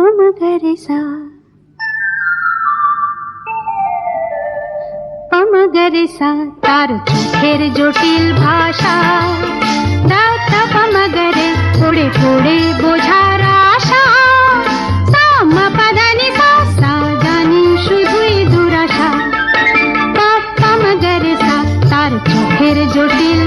পমগরেসা পমগরেসা তার চোখের জটিল ভাষা। দাতা পমগরে পড়ে পড়ে বোঝার আশা। পাদানি সা সা জানি শুধুই দুরাশা। পমগরেসা তার চোখের জটিল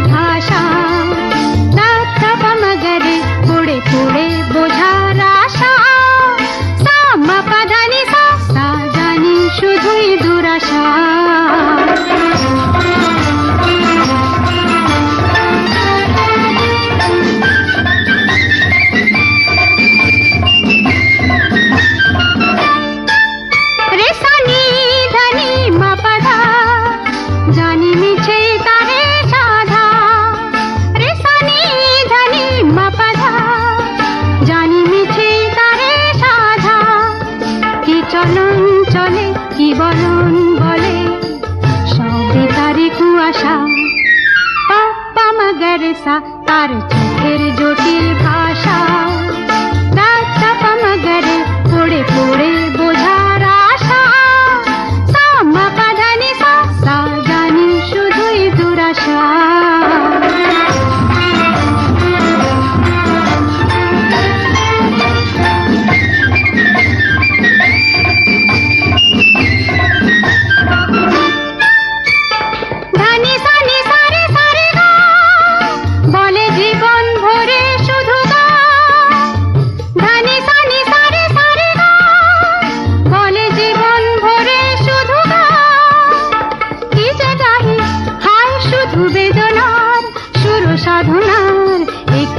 মগরসা তার চোখের জটিল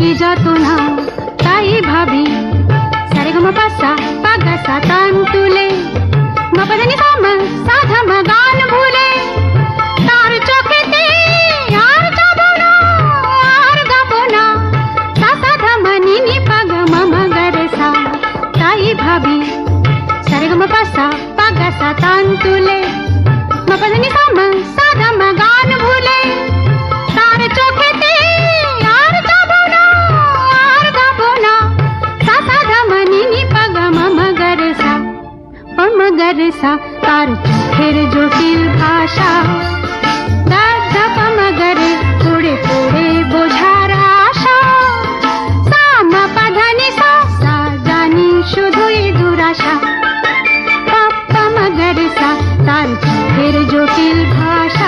की जतुन ताई भाभी। सारे गम पासा पागा सा तंतुले। मपदनी साम साधा मगान भूले। तार चोके ते यार जबुना यार गबुना। सा साधा मनी नि पाग मम गरसा। ताई भाभी सारे गम पासा पागा सा तंतुले। मपदनी साम साधा मगान भूले। মগরসা তার চোখের জটিল ভাষা ধপ মগর পুড়ে পুড়ে বোঝার আশা সামা পাধানি সা সা জানি শুধুই দুরাশা পাপ্পা মগরসা তার চোখের জটিল ভাষা